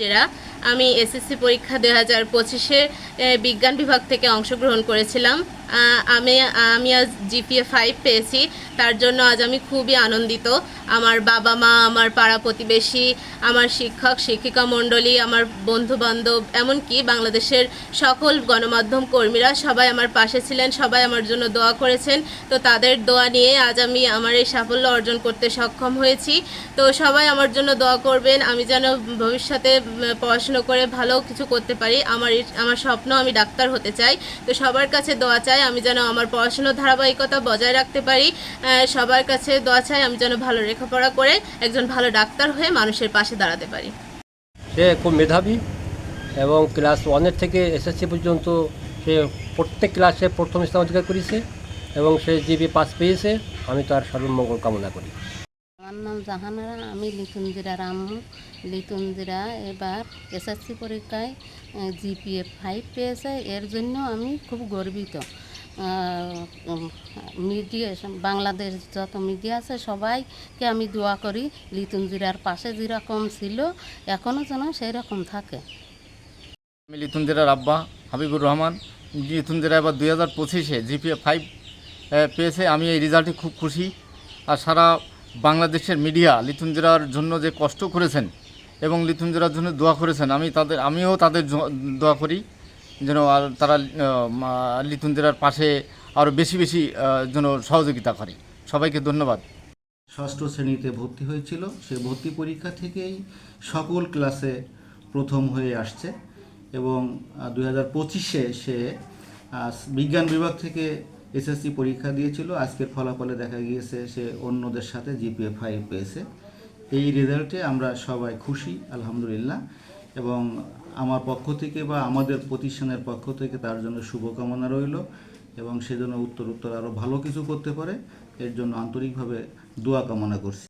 যেটা আমি এসএসসি পরীক্ষা দুই হাজার পঁচিশে বিজ্ঞান বিভাগ থেকে অংশগ্রহণ করেছিলাম। আমি আমি আজ জিপিএ ফাইভ পেয়েছি। তার জন্য আজ আমি খুবই আনন্দিত। আমার বাবা মা আমার পাড়া প্রতিবেশী আমার শিক্ষক শিক্ষিকা মণ্ডলী আমার বন্ধু বান্ধব এমনকি বাংলাদেশের সকল গণমাধ্যম কর্মীরা সবাই আমার পাশে ছিলেন সবাই আমার জন্য দোয়া করেছেন। তো তাদের দোয়া নিয়ে আজ আমি আমার এই সাফল্য অর্জন করতে সক্ষম হয়েছি। তো সবাই আমার জন্য দোয়া করবেন। আমি যেন ভবিষ্যতে উম, পড়াশুনো করে ভালো কিছু করতে পারি, আমার আমার স্বপ্ন আমি ডাক্তার হতে চাই। তো সবার কাছে দোয়া চাই, আমি যেন আমার পড়াশুনোর ধারাবাহিকতা বজায় রাখতে পারি। সবার কাছে দোয়া চাই, আমি যেন ভালো লেখাপড়া করে একজন ভালো ডাক্তার হয়ে মানুষের পাশে দাঁড়াতে পারি। সে খুব মেধাবী এবং ক্লাস ওয়ানের থেকে এসএসসি পর্যন্ত সে প্রত্যেক ক্লাসে প্রথম স্থান অধিকার করেছে এবং সে জিবি পাস পেয়েছে। আমি তার সর্বমঙ্গল কামনা করি। আমার নাম জাহানারা, আমি লিটুনজিরা রামু লিটুনজিরা এবার এসএসসি পরীক্ষায় জিপিএ ফাইভ পেয়েছে। এর জন্য আমি খুব গর্বিত। মিডিয়া বাংলাদেশ যত মিডিয়া আছে, সবাইকে আমি দোয়া করি লিটুনজিরার পাশে যেরকম ছিল এখনও যেন সেই রকম থাকে। আমি লিতুনজেরার আব্বা হাবিবুর রহমান। লিতুনজেরা এবার দুই হাজার পঁচিশে জিপিএ ফাইভ পেয়েছে। আমি এই রেজাল্টে খুব খুশি। আর সারা বাংলাদেশের মিডিয়া লিতুনজেরার জন্য যে কষ্ট করেছেন এবং লিতুনজেরার জন্য দোয়া করেছেন, আমি তাদের, আমিও তাদের দোয়া করি যেন আর তারা লিতুনজেরার পাশে আরও বেশি বেশি যেন সহযোগিতা করে। সবাইকে ধন্যবাদ। ষষ্ঠ শ্রেণীতে ভর্তি হয়েছিল। সে ভর্তি পরীক্ষা থেকেই সকল ক্লাসে প্রথম হয়ে আসছে এবং দুই হাজার পঁচিশে সে বিজ্ঞান বিভাগ থেকে এসএসসি পরীক্ষা দিয়েছিল, আজকের ফলাফলে দেখা গিয়েছে সে অন্যদের সাথে জিপিএ ফাইভ পেয়েছে। এই রেজাল্টে আমরা সবাই খুশি, আলহামদুলিল্লাহ। এবং আমার পক্ষ থেকে বা আমাদের প্রতিষ্ঠানের পক্ষ থেকে তার জন্য শুভকামনা রইল এবং সেজন্য উত্তর উত্তর আরও ভালো কিছু করতে পারে, এর জন্য আন্তরিকভাবে দোয়া কামনা করছি।